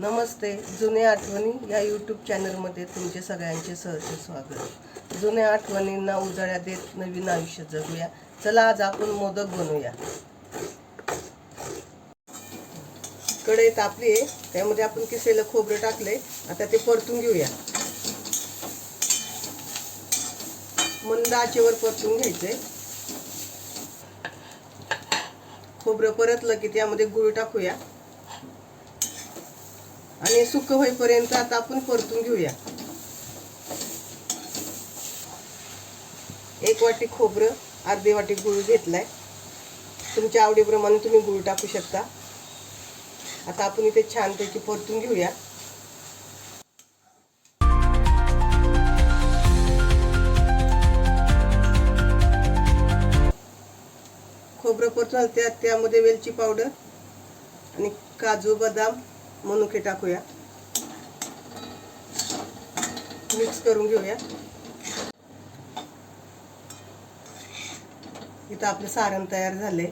नमस्ते जुन्या आठवणी या यूट्यूब चॅनलमध्ये तुमचे सगळ्यांचे सहर्ष स्वागत. जुन्या आठवणींना उजाळ्या देत नवीन आयुष्य जगूया. चला आज आपण मोदक बनवूया कढई तापली आहे त्यामध्ये आपण किसेलं खोबरं टाकलंय आता ते परतून घेऊया. मंद आचेवर परतून घ्यायचे खोबरं परतलं की त्यामध्ये गुळ टाकूया. आणि सुक होईपर्यंत आता आपण परतून घेऊया. एक वाटी खोबरं अर्धी वाटी गुळ घेतलाय. तुमच्या आवडीप्रमाणे तुम्ही गुळ टाकू शकता. आता आपण इथे छानपैकी परतून घेऊया. खोबरं परतून त्यात त्यामध्ये वेलची पावडर आणि काजू बदाम मनुके टाकूया. मिक्स करून घेऊया. इथं आपलं सारण तयार झालंय.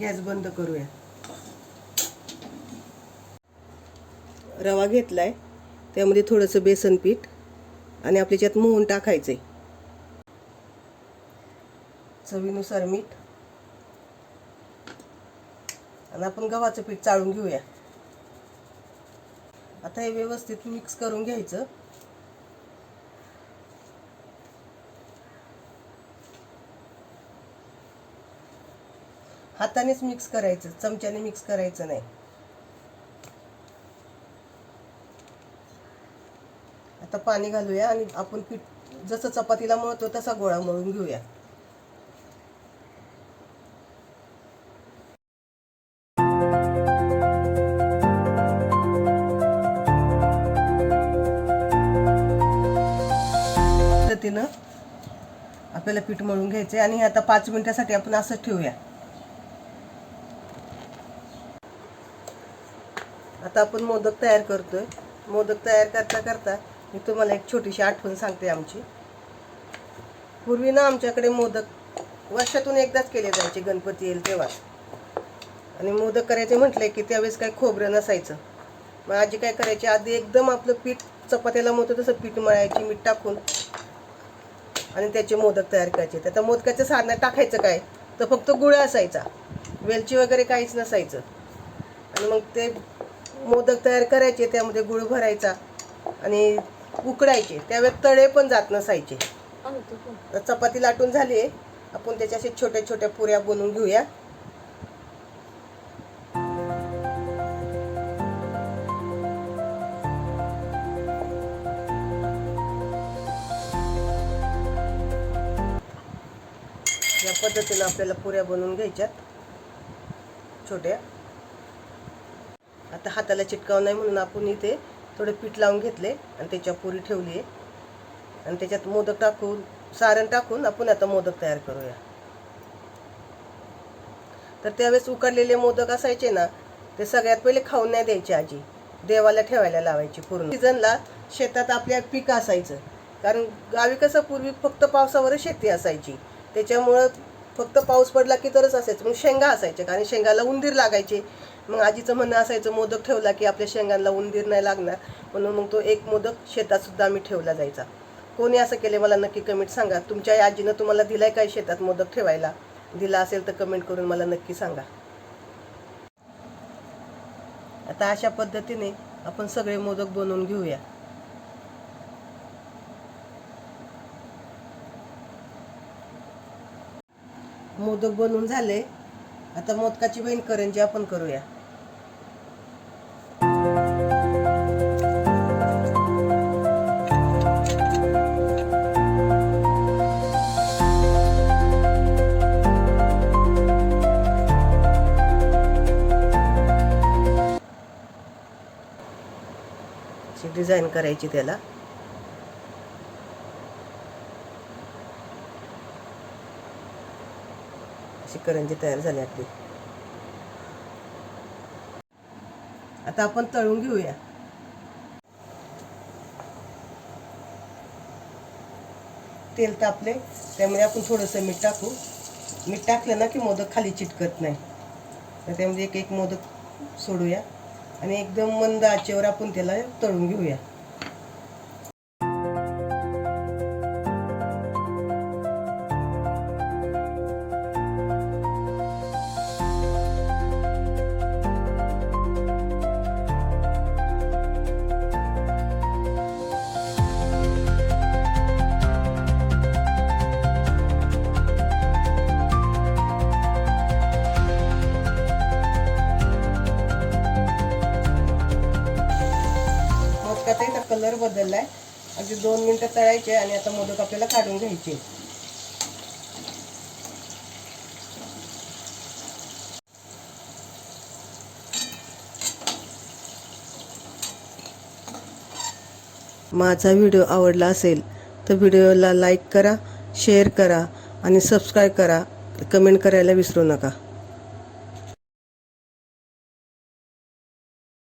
गॅस बंद करूया. रवा घेतलाय. त्यामध्ये थोडंसं बेसन पीठ आणि आपल्याच्यात मोहन टाकायचंय. चवीनुसार मीठ. आणि आपण गव्हाचं पीठ चाळून घेऊया. आता हे व्यवस्थित मिक्स करून घ्यायचं. हातानेच मिक्स करायचं चमच्याने मिक्स करायचं नाही. आता पाणी घालूया आणि आपण पीठ जसं चपातीला मळतो तसा गोळा मळून घेऊया. पद्धतीनं आपल्याला पीठ मळून घ्यायचे आणि आता पाच मिनिटासाठी आपण असं ठेवूया. आता आपण मोदक तयार करतोय. मोदक तयार करता करता मी तुम्हाला एक छोटीशी आठवण सांगते आमची. पूर्वी ना आमच्याकडे मोदक वर्षातून एकदाच केले जायचे गणपती येईल तेव्हा. आणि मोदक करायचे म्हटले की त्यावेळेस काही खोबरं नसायचं. मग आजी काय करायची? आधी एकदम आपलं पीठ चपात्याला मोदक तसं पीठ मळायची मीठ टाकून आणि त्याचे मोदक तयार करायचे. तर त्या मोदकाच्या साधनात टाकायचं काय? तर फक्त गुळ असायचा. वेलची वगैरे काहीच नसायचं. आणि मग ते मोदक तयार करायचे त्यामध्ये गुळ भरायचा आणि उकडायचे. त्यावेळेस तळे पण जात नसायचे. तर चपाती लाटून झाली आहे आपण त्याच्या अशा छोट्या छोट्या पुऱ्या बनवून घेऊया. या पद्धतीनं आपल्याला पुऱ्या बनवून घ्यायच्यात. छोट्या. आता हाताला चिटकाव नाही म्हणून आपण इथे थोडं पीठ लावून घेतले आणि त्याच्या पुरी ठेवली आहे आणि त्याच्यात मोदक टाकून सारण टाकून आपण आता मोदक तयार करूया. तर त्यावेळेस उकडलेले मोदक असायचे ना ते सगळ्यात पहिले खाऊन नाही द्यायचे आजी. देवाला ठेवायला लावायची पूर्ण. सीझनला शेतात आपल्या पीक असायचं. कारण गावी कसं पूर्वी फक्त पावसावरच शेती असायची. त्याच्यामुळं फक्त पाऊस पडला की तरच असायचं. मग शेंगा असायच्या कारण शेंगाला उंदीर लागायचे. मग आजीचं म्हणणं असायचं मोदक ठेवला की आपल्या शेंगांना उंदीर नाही लागणार. म्हणून मग तो एक मोदक शेतात सुद्धा आम्ही ठेवला जायचा. कोणी असं केले मला नक्की कमेंट सांगा. तुमच्या आजीनं तुम्हाला दिलाय काय शेतात मोदक ठेवायला? दिला असेल तर कमेंट करून मला नक्की सांगा. आता अशा पद्धतीने आपण सगळे मोदक बनवून घेऊया. मोदक बनवून झाले. आता मोदकाची बहीण करंजी आपण करूया. डिझाईन करायची त्याला. अशी करंजी तयार झाली आपली. आता आपण तळून घेऊया. तेल तापले त्यामध्ये आपण थोडंसं मीठ टाकू. मीठ टाकलं ना की मोदक खाली चिटकत नाही. तर त्यामध्ये एक एक मोदक सोडूया. आणि एकदम मंद आचेवर आपण त्याला तळून घेऊया. कलर बदलला कलर बदललाय. अगदी दोन मिनिटं तळायचे आणि आता मोदक आपल्याला काढून घ्यायचे. माझा व्हिडिओ आवडला असेल तर व्हिडिओला लाईक करा शेअर करा आणि सबस्क्राईब करा. कमेंट करायला विसरू नका.